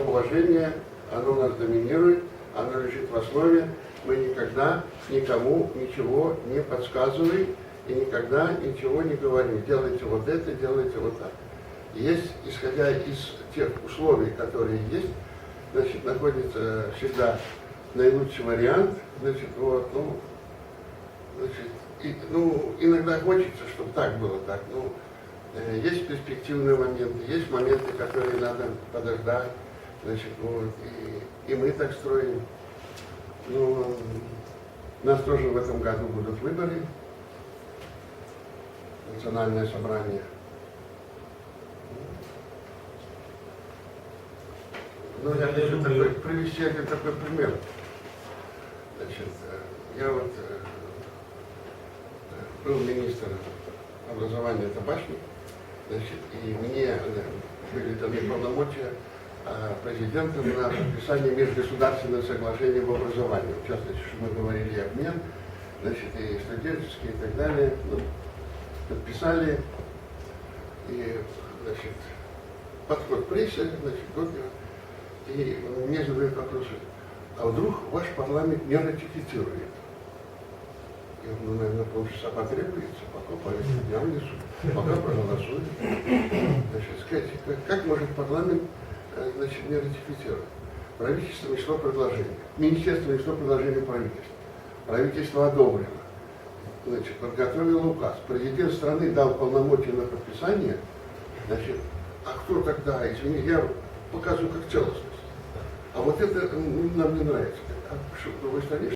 Уважение, оно нас доминирует, оно лежит в основе. Мы никогда никому ничего не подсказываем и никогда ничего не говорим. Делайте вот это, делайте вот так. Есть, исходя из тех условий, которые есть, значит, находится всегда наилучший вариант, значит, вот, ну, значит, и, ну, иногда хочется, чтобы так было, так, ну, э, есть перспективные моменты, есть моменты, которые надо подождать, значит, вот, и, и мы так строим. Ну, у нас тоже в этом году будут выборы, национальное собрание. Ну, я хочу такой, привести один такой пример. Значит, э, я вот э, был министр образования Табашни, значит, и мне э, были даны полномочия э, президентом на подписание межгосударственного соглашения в образовании. В частности, что мы говорили обмен, значит, и студенческие и так далее. Ну, подписали, и, значит, подход прессы, значит, год, и мне задают вопросы, а вдруг ваш парламент не ратифицирует? Я ну, наверное, полчаса потребуется, пока повестку дня внесу, пока проголосуют. Значит, скажите, как, как может парламент э, значит, не ратифицировать? Правительство внесло предложение, министерство внесло предложение правительства. Правительство одобрило. Значит, подготовил указ. Президент страны дал полномочия на подписание. Значит, а кто тогда, извини, я показываю как целостность. А вот это м, нам не нравится. А что, вы стране